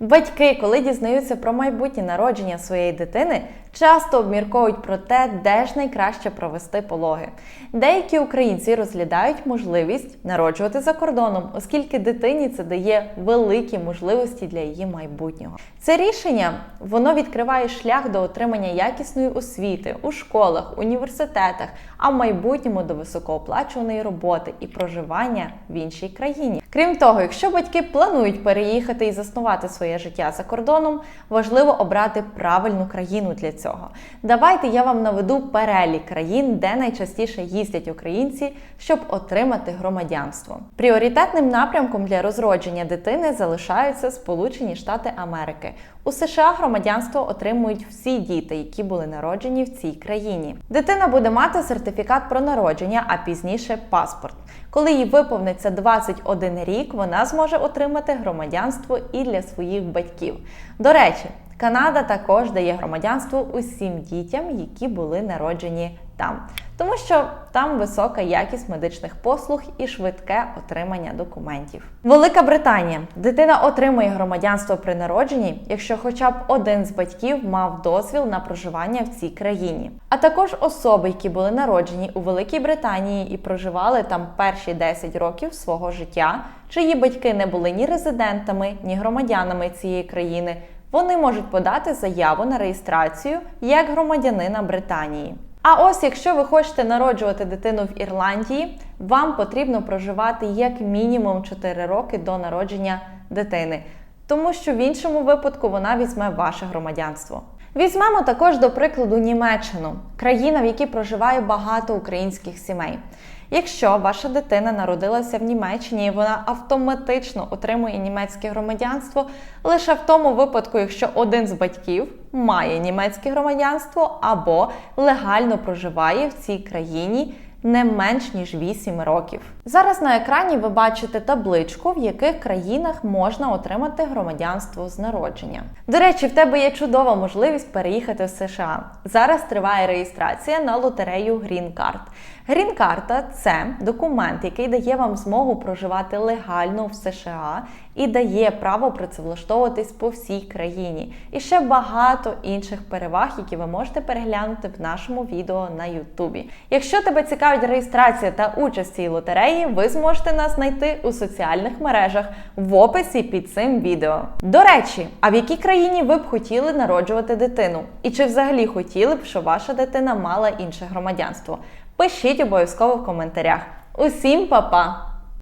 Батьки, коли дізнаються про майбутнє народження своєї дитини, часто обмірковують про те, де ж найкраще провести пологи. Деякі українці розглядають можливість народжувати за кордоном, оскільки дитині це дає великі можливості для її майбутнього. Це рішення воно відкриває шлях до отримання якісної освіти у школах, університетах, а в майбутньому до високооплачуваної роботи і проживання в іншій країні. Крім того, якщо батьки планують переїхати і заснувати своє життя за кордоном, важливо обрати правильну країну для цього. Давайте я вам наведу перелік країн, де найчастіше їздять українці, щоб отримати громадянство. Пріоритетним напрямком для розродження дитини залишаються Сполучені Штати Америки. У США громадянство отримують всі діти, які були народжені в цій країні. Дитина буде мати сертифікат про народження, а пізніше паспорт. Коли їй виповниться 21 рік, вона зможе отримати громадянство і для своїх батьків. До речі, Канада також дає громадянство усім дітям, які були народжені там, тому що там висока якість медичних послуг і швидке отримання документів. Велика Британія дитина отримує громадянство при народженні, якщо хоча б один з батьків мав дозвіл на проживання в цій країні. А також особи, які були народжені у Великій Британії і проживали там перші 10 років свого життя, чиї батьки не були ні резидентами, ні громадянами цієї країни. Вони можуть подати заяву на реєстрацію як громадянина Британії. А ось якщо ви хочете народжувати дитину в Ірландії, вам потрібно проживати як мінімум 4 роки до народження дитини, тому що в іншому випадку вона візьме ваше громадянство. Візьмемо також до прикладу Німеччину, країна, в якій проживає багато українських сімей. Якщо ваша дитина народилася в Німеччині, вона автоматично отримує німецьке громадянство лише в тому випадку, якщо один з батьків має німецьке громадянство або легально проживає в цій країні не менш ніж 8 років. Зараз на екрані ви бачите табличку, в яких країнах можна отримати громадянство з народження. До речі, в тебе є чудова можливість переїхати в США. Зараз триває реєстрація на лотерею Green Card. Card – це документ, який дає вам змогу проживати легально в США і дає право працевлаштовуватись по всій країні. І ще багато інших переваг, які ви можете переглянути в нашому відео на Ютубі. Якщо тебе цікавить реєстрація та участь в цій лотереї, ви зможете нас знайти у соціальних мережах в описі під цим відео. До речі, а в якій країні ви б хотіли народжувати дитину? І чи взагалі хотіли б, щоб ваша дитина мала інше громадянство? Пишіть обов'язково в коментарях. Усім па-па!